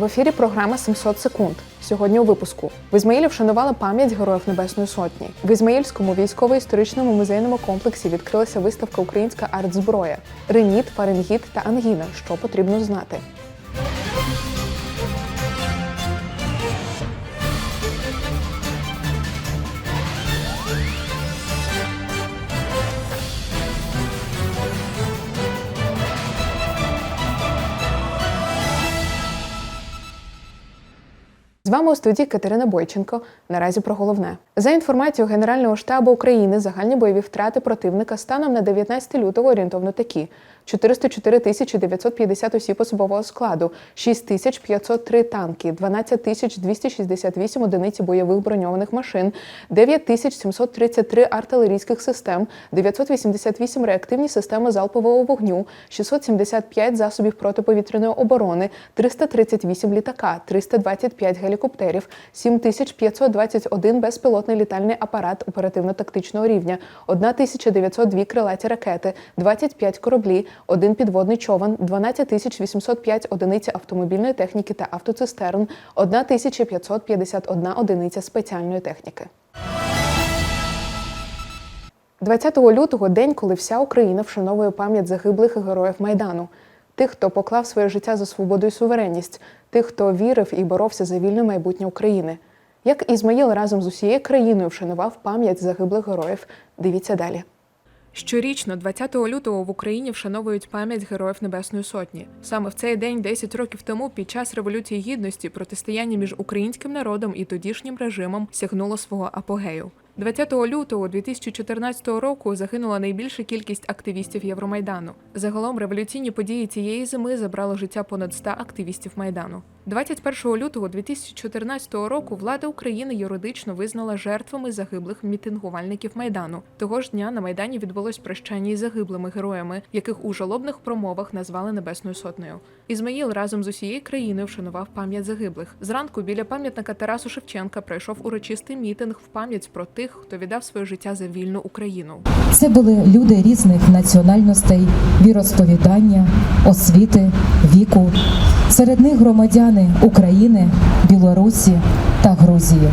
В ефірі програма «700 секунд. Сьогодні у випуску в Ізмаїлі вшанували пам'ять героїв Небесної Сотні. В Ізмаїльському військово-історичному музейному комплексі відкрилася виставка Українська артзброя, реніт, фаренгіт та ангіна. Що потрібно знати. З вами у студії Катерина Бойченко. Наразі про головне. За інформацією Генерального штабу України, загальні бойові втрати противника станом на 19 лютого орієнтовно такі: 404 тисячі 950 осіб особового складу, 6 тисяч 503 танки, 12 тисяч 268 одиниць бойових броньованих машин, 9 тисяч 733 артилерійських систем, 988 реактивні системи залпового вогню, 675 засобів протиповітряної оборони, 338 літака, 325 гелікоптерів, 7521 безпілотний літальний апарат оперативно-тактичного рівня, 1902 крилаті ракети, 25 кораблі, один підводний човен, 12805 одиниць автомобільної техніки та автоцистерн, 1551 одиниця спеціальної техніки. 20 лютого день, коли вся Україна вшановує пам'ять загиблих героїв Майдану, тих, хто поклав своє життя за свободу і суверенність, тих, хто вірив і боровся за вільне майбутнє України. Як Ізмаїл разом з усією країною вшанував пам'ять загиблих героїв, дивіться далі. Щорічно, 20 лютого в Україні вшановують пам'ять героїв Небесної Сотні. Саме в цей день, 10 років тому, під час революції гідності, протистояння між українським народом і тодішнім режимом сягнуло свого апогею. 20 лютого 2014 року загинула найбільша кількість активістів Євромайдану. Загалом революційні події цієї зими забрали життя понад 100 активістів майдану. 21 лютого 2014 року влада України юридично визнала жертвами загиблих мітингувальників майдану. Того ж дня на майдані відбулось прощання із загиблими героями, яких у жалобних промовах назвали Небесною Сотнею. Ізмаїл разом з усією країною вшанував пам'ять загиблих. Зранку біля пам'ятника Тарасу Шевченка пройшов урочистий мітинг в пам'ять про хто віддав своє життя за вільну Україну. Це були люди різних національностей, віросповідання, освіти, віку. Серед них громадяни України, Білорусі та Грузії.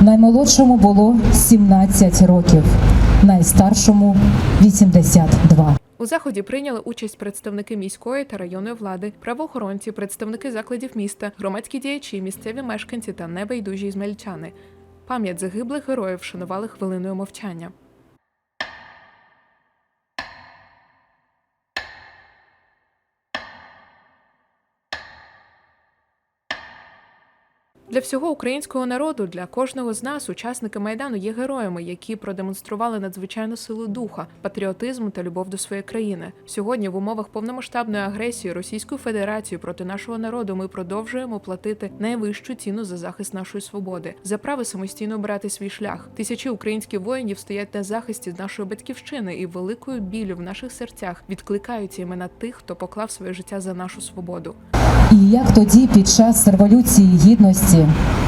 Наймолодшому було 17 років, найстаршому 82. У заході прийняли участь представники міської та районної влади, правоохоронці, представники закладів міста, громадські діячі, місцеві мешканці та небайдужі ізмельчани. Пам'ять загиблих героїв вшанували хвилиною мовчання. Для всього українського народу, для кожного з нас, учасники майдану є героями, які продемонстрували надзвичайну силу духа, патріотизм та любов до своєї країни. Сьогодні, в умовах повномасштабної агресії Російської Федерації проти нашого народу, ми продовжуємо платити найвищу ціну за захист нашої свободи, за право самостійно обирати свій шлях. Тисячі українських воїнів стоять на захисті нашої батьківщини і великою біллю в наших серцях відкликаються імена тих, хто поклав своє життя за нашу свободу. І як тоді під час революції гідності,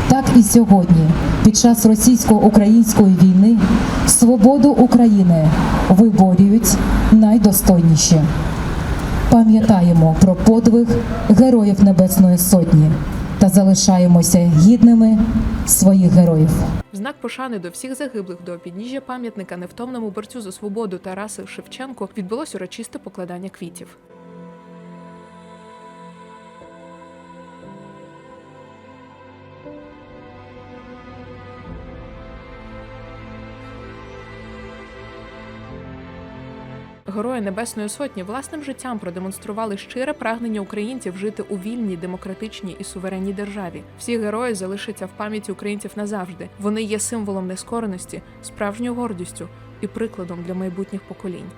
так і сьогодні, під час російсько-української війни, свободу України виборюють найдостойніші. Пам'ятаємо про подвиг героїв Небесної Сотні та залишаємося гідними своїх героїв. В знак пошани до всіх загиблих до підніжжя пам'ятника невтомному борцю за свободу Тарасу Шевченко відбулось урочисте покладання квітів. Герої Небесної Сотні власним життям продемонстрували щире прагнення українців жити у вільній, демократичній і суверенній державі. Всі герої залишаться в пам'яті українців назавжди. Вони є символом нескореності, справжньою гордістю і прикладом для майбутніх поколінь.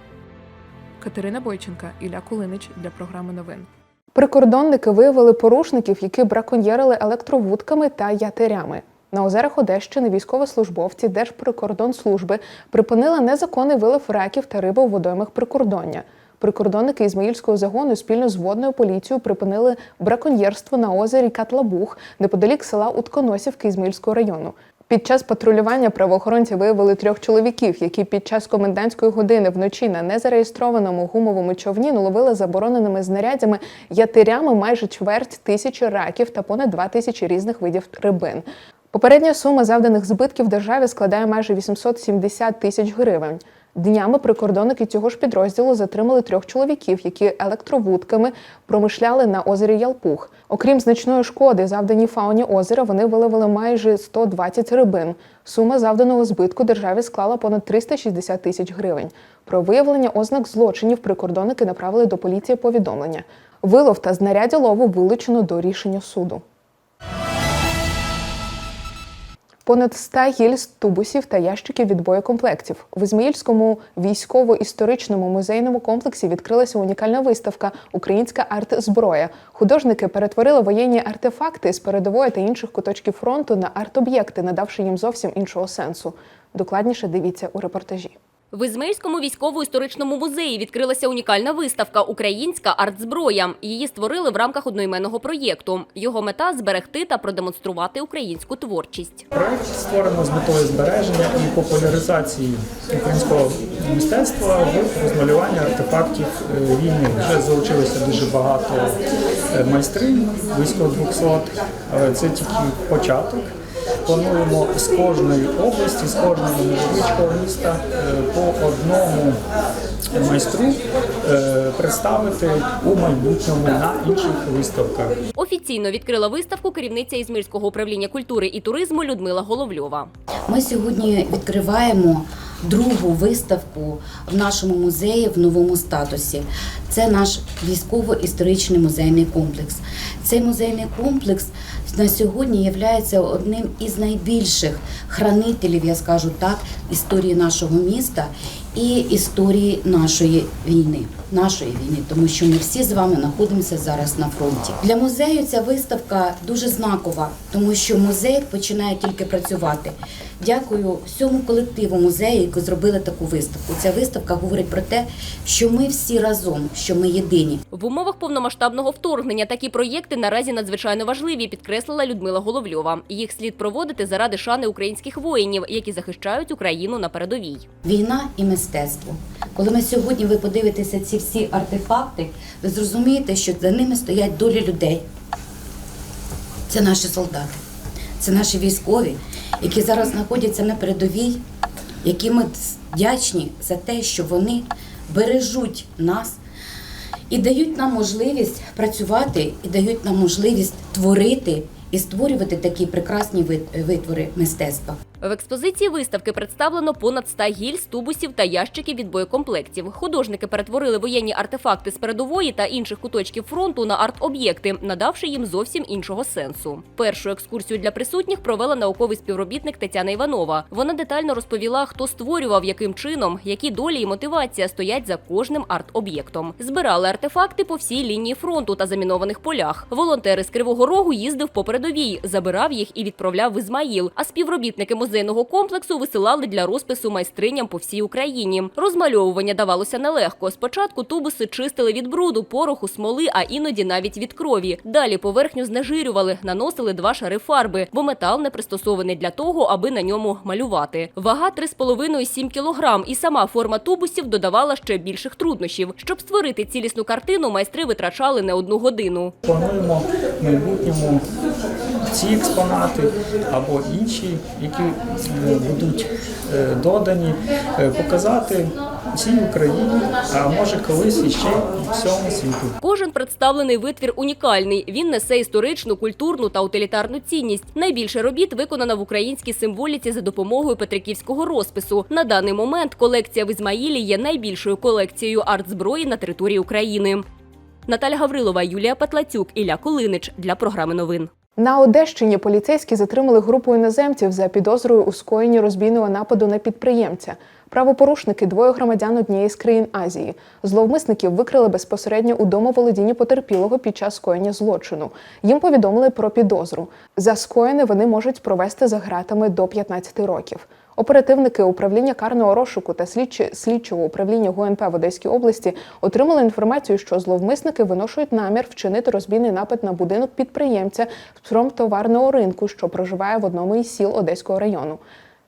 Катерина Бойченка, Ілля Кулинич для програми новин. Прикордонники виявили порушників, які браконьєрили електровудками та ятерями. На озерах Одещини військовослужбовці Держприкордонслужби припинили незаконний вилов раків та риби у водоймах прикордоння. Прикордонники Ізмаїльського загону спільно з водною поліцією припинили браконьєрство на озері Катлабух неподалік села Утконосівки Ізмаїльського району. Під час патрулювання правоохоронці виявили трьох чоловіків, які під час комендантської години вночі на незареєстрованому гумовому човні наловили забороненими знарядями ятирями майже чверть тисячі раків та понад два тисячі різних видів рибин. Попередня сума завданих збитків державі складає майже 870 тисяч гривень. Днями прикордонники цього ж підрозділу затримали трьох чоловіків, які електровудками промишляли на озері Ялпух. Окрім значної шкоди, завданій фауні озера, вони виловили майже 120 рибин. Сума завданого збитку державі склала понад 360 тисяч гривень. Про виявлення ознак злочинів прикордонники направили до поліції повідомлення. Вилов та знаряддя лову вилучено до рішення суду. Понад 100 гільз, тубусів та ящиків від боєкомплектів. В Ізмаїльському військово-історичному музейному комплексі відкрилася унікальна виставка Українська арт-зброя. Художники перетворили воєнні артефакти з передової та інших куточків фронту на арт-об'єкти, надавши їм зовсім іншого сенсу. Докладніше дивіться у репортажі. В Ізмаїльському військово-історичному музеї відкрилася унікальна виставка Українська артзброя. Її створили в рамках одноіменного проєкту. Його мета зберегти та продемонструвати українську творчість. Проект створено з метою збереження і популяризації українського мистецтва в розмалюванні артефактів е, війни. Вже залучилося дуже багато е, майстринь, близько 200. але Це тільки початок. Плануємо з кожної області, з кожного невеличкого міста е, по одному майстру е, представити у майбутньому на інших виставках. Офіційно відкрила виставку керівниця Ізмирського управління культури і туризму Людмила Головльова. Ми сьогодні відкриваємо другу виставку в нашому музеї в новому статусі. Це наш військово-історичний музейний комплекс. Цей музейний комплекс на сьогодні є одним із найбільших хранителів, я скажу так, історії нашого міста і історії нашої війни. Нашої війни, тому що ми всі з вами знаходимося зараз на фронті. Для музею ця виставка дуже знакова, тому що музей починає тільки працювати. Дякую всьому колективу музею, які зробили таку виставку. Ця виставка говорить про те, що ми всі разом, що ми єдині. В умовах повномасштабного вторгнення такі проєкти наразі надзвичайно важливі, підкреслила Людмила Головльова. Їх слід проводити заради шани українських воїнів, які захищають Україну на передовій. Війна і мистецтво. Коли ми сьогодні ви подивитеся ці всі артефакти, ви зрозумієте, що за ними стоять долі людей. Це наші солдати, це наші військові, які зараз знаходяться на передовій, які ми вдячні за те, що вони бережуть нас і дають нам можливість працювати, і дають нам можливість творити і створювати такі прекрасні витвори мистецтва. В експозиції виставки представлено понад 100 гільз, тубусів та ящиків від боєкомплектів. Художники перетворили воєнні артефакти з передової та інших куточків фронту на арт-об'єкти, надавши їм зовсім іншого сенсу. Першу екскурсію для присутніх провела науковий співробітник Тетяна Іванова. Вона детально розповіла, хто створював, яким чином, які долі і мотивація стоять за кожним арт-об'єктом. Збирали артефакти по всій лінії фронту та замінованих полях. Волонтери з Кривого Рогу їздив по передовій, забирав їх і відправляв в Ізмаїл. А співробітники музейного комплексу висилали для розпису майстриням по всій Україні. Розмальовування давалося нелегко. Спочатку тубуси чистили від бруду, пороху, смоли, а іноді навіть від крові. Далі поверхню знежирювали, наносили два шари фарби, бо метал не пристосований для того, аби на ньому малювати. Вага 3,5-7 кілограм, і сама форма тубусів додавала ще більших труднощів. Щоб створити цілісну картину, майстри витрачали не одну годину. Плануємо в майбутньому ці експонати або інші, які е, будуть е, додані, е, показати всій Україні, а може колись іще всьому світу. Кожен представлений витвір унікальний. Він несе історичну, культурну та утилітарну цінність. Найбільше робіт виконано в українській символіці за допомогою петриківського розпису. На даний момент колекція в Ізмаїлі є найбільшою колекцією арт-зброї на території України. Наталя Гаврилова, Юлія Патлацюк, Ілля Колинич для програми новин. На Одещині поліцейські затримали групу іноземців за підозрою у скоєнні розбійного нападу на підприємця. Правопорушники двоє громадян однієї з країн Азії. Зловмисників викрили безпосередньо у домоволодінні потерпілого під час скоєння злочину. Їм повідомили про підозру. За скоєне вони можуть провести за гратами до 15 років. Оперативники управління карного розшуку та слідчі слідчого управління ГУНП в Одеській області отримали інформацію, що зловмисники виношують намір вчинити розбійний напад на будинок підприємця з промтоварного ринку, що проживає в одному із сіл Одеського району.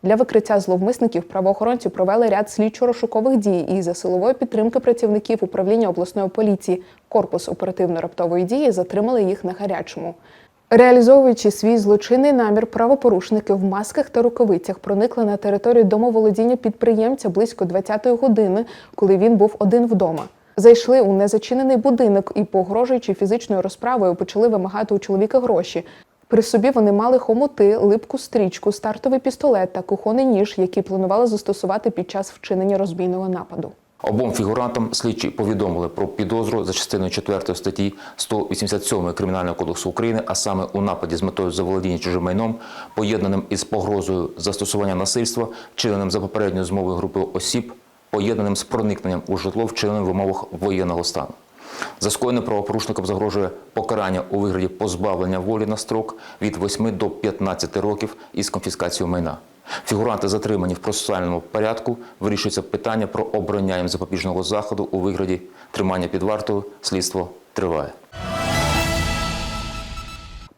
Для викриття зловмисників правоохоронці провели ряд слідчо-розшукових дій і за силової підтримки працівників управління обласної поліції корпус оперативно-раптової дії затримали їх на гарячому. Реалізовуючи свій злочинний намір, правопорушники в масках та рукавицях проникли на територію домоволодіння підприємця близько 20-ї години, коли він був один вдома. Зайшли у незачинений будинок і, погрожуючи фізичною розправою, почали вимагати у чоловіка гроші. При собі вони мали хомути, липку стрічку, стартовий пістолет та кухонний ніж, які планували застосувати під час вчинення розбійного нападу. Обом фігурантам слідчі повідомили про підозру за частиною 4 статті 187 Кримінального кодексу України, а саме у нападі з метою заволодіння чужим майном, поєднаним із погрозою застосування насильства, вчиненим за попередньою змовою групи осіб, поєднаним з проникненням у житло, вчиненим в умовах воєнного стану. За скоєне правопорушникам загрожує покарання у вигляді позбавлення волі на строк від 8 до 15 років із конфіскацією майна. Фігуранти затримані в процесуальному порядку. Вирішується питання про обрання їм запобіжного заходу у вигляді тримання під вартою. Слідство триває.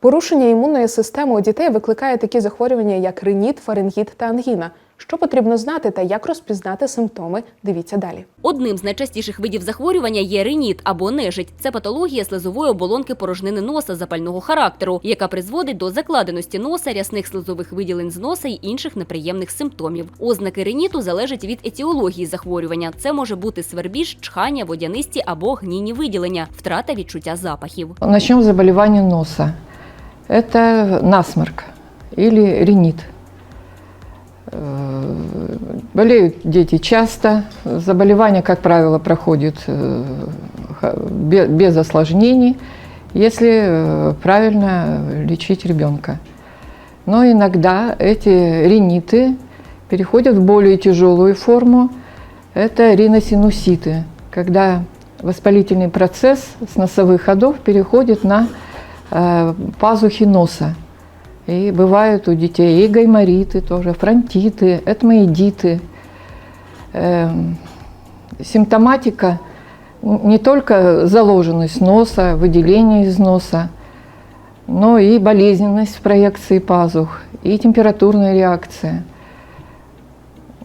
Порушення імунної системи у дітей викликає такі захворювання, як риніт, фарингіт та ангіна. Що потрібно знати та як розпізнати симптоми? Дивіться далі. Одним з найчастіших видів захворювання є риніт або нежить. Це патологія слизової оболонки порожнини носа запального характеру, яка призводить до закладеності носа, рясних слизових виділень з носа й інших неприємних симптомів. Ознаки риніту залежать від етіології захворювання. Це може бути свербіж, чхання, водянисті або гнійні виділення, втрата відчуття запахів. Начнем с заболевания носа. Это насморк или ринит. Э, Болеют дети часто. Заболевание, как правило, проходит э, без осложнений, если э, правильно лечить ребенка. Но иногда эти риниты переходят в более тяжелую форму. Это риносинуситы, когда воспалительный процесс с носовых ходов переходит на пазухи носа. И бывают у детей и гаймориты тоже, фронтиты, этмоидиты. Эм, симптоматика не только заложенность носа, выделение из носа, но и болезненность в проекции пазух, и температурная реакция.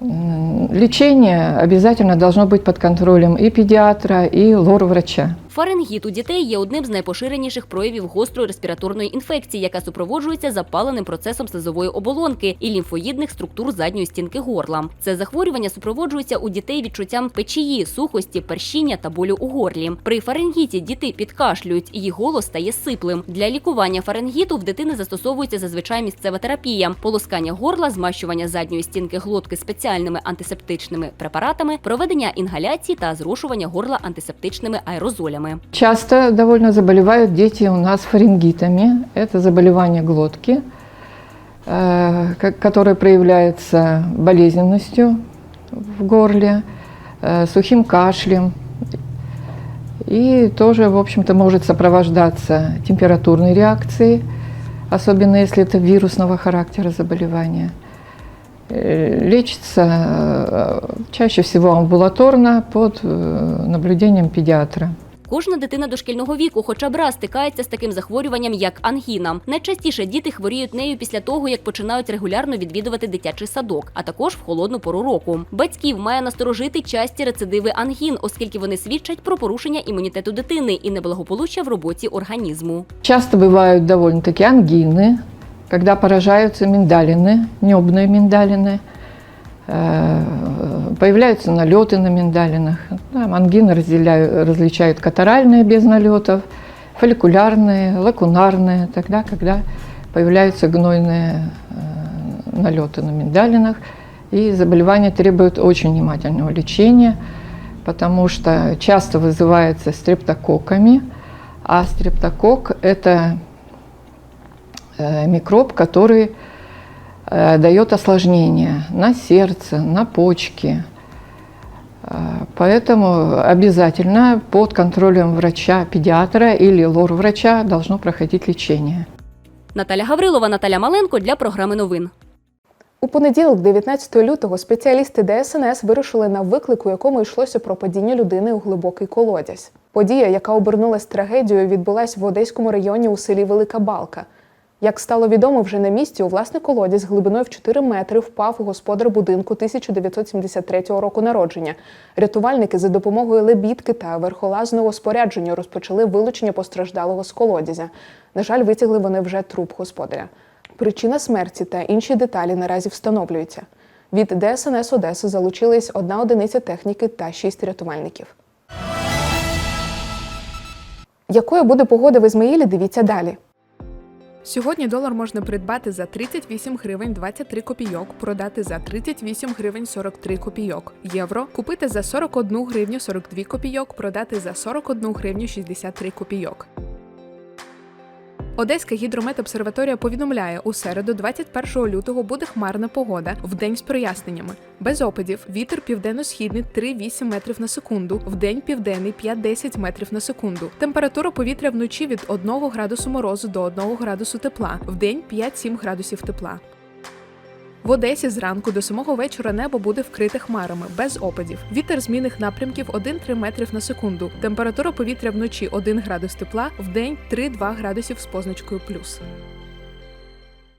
Лечение обязательно должно быть под контролем и педиатра, и лор-врача. Фарингіт у дітей є одним з найпоширеніших проявів гострої респіраторної інфекції, яка супроводжується запаленим процесом слизової оболонки і лімфоїдних структур задньої стінки горла. Це захворювання супроводжується у дітей відчуттям печії, сухості, першіння та болю у горлі. При фарингіті діти підкашлюють, їх голос стає сиплим. Для лікування фарингіту в дитини застосовується зазвичай місцева терапія, полоскання горла, змащування задньої стінки глотки спеціальними антисептичними препаратами, проведення інгаляції та зрошування горла антисептичними аерозолями. Часто довольно заболевают дети у нас фарингитами. Это заболевание глотки, э, ко- которое проявляется болезненностью в горле, э, сухим кашлем. И тоже, в общем-то, может сопровождаться температурной реакцией, особенно если это вирусного характера заболевания. Э, Лечится чаще всего амбулаторно под наблюдением педиатра. Кожна дитина дошкільного віку хоча б раз стикається з таким захворюванням, як ангіна. Найчастіше діти хворіють нею після того, як починають регулярно відвідувати дитячий садок, а також в холодну пору року. Батьків має насторожити часті рецидиви ангін, оскільки вони свідчать про порушення імунітету дитини і неблагополуччя в роботі організму. Часто бывают довольно-таки ангины, когда поражаются миндалины, небные миндалины, э, появляются налеты на миндалинах. Там ангины разделяют, различают катаральные без налетов, фолликулярные, лакунарные, тогда, когда появляются гнойные э, налеты на миндалинах. И заболевание требует очень внимательного лечения, потому что часто вызывается стрептококками, а стрептококк – это э, микроб, который э, дает осложнения на сердце, на почки. Поэтому обязательно под контролем врача-педиатра или лор-врача должно проходить лечение. Наталя Гаврилова, Наталя Маленко для програми новин. У понеділок, 19 лютого, спеціалісти ДСНС вирушили на виклик, у якому йшлося про падіння людини у глибокий колодязь. Подія, яка обернулась трагедією, відбулась в Одеському районі у селі Велика Балка. Як стало відомо, вже на місці у власний колодязь глибиною в 4 метри впав господар будинку 1973 року народження. Рятувальники за допомогою лебідки та верхолазного спорядження розпочали вилучення постраждалого з колодязя. На жаль, витягли вони вже труп господаря. Причина смерті та інші деталі наразі встановлюються. Від ДСНС Одеси залучились одна одиниця техніки та шість рятувальників. Якою буде погода в Ізмаїлі, дивіться далі. Сьогодні долар можна придбати за 38 гривень 23 копійок, продати за 38 гривень 43 копійок. Євро купити за 41 гривню 42 копійок, продати за 41 гривню 63 копійок. Одеська гідрометобсерваторія повідомляє, у середу, 21 лютого, буде хмарна погода, в день з проясненнями. Без опадів, вітер південно-східний 3-8 метрів на секунду, в день південний 5-10 метрів на секунду. Температура повітря вночі від 1 градусу морозу до 1 градусу тепла, вдень 5-7 градусів тепла. В Одесі зранку до самого вечора небо буде вкрите хмарами, без опадів. Вітер змінних напрямків 1-3 метрів на секунду. Температура повітря вночі 1 градус тепла, вдень 3-2 градусів з позначкою плюс.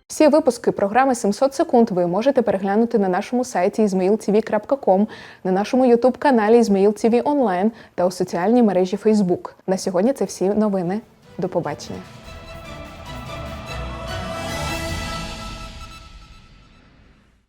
Всі випуски програми 700 секунд ви можете переглянути на нашому сайті izmailtv.com, на нашому ютуб-каналі Izmail TV Online та у соціальній мережі Facebook. На сьогодні це всі новини. До побачення.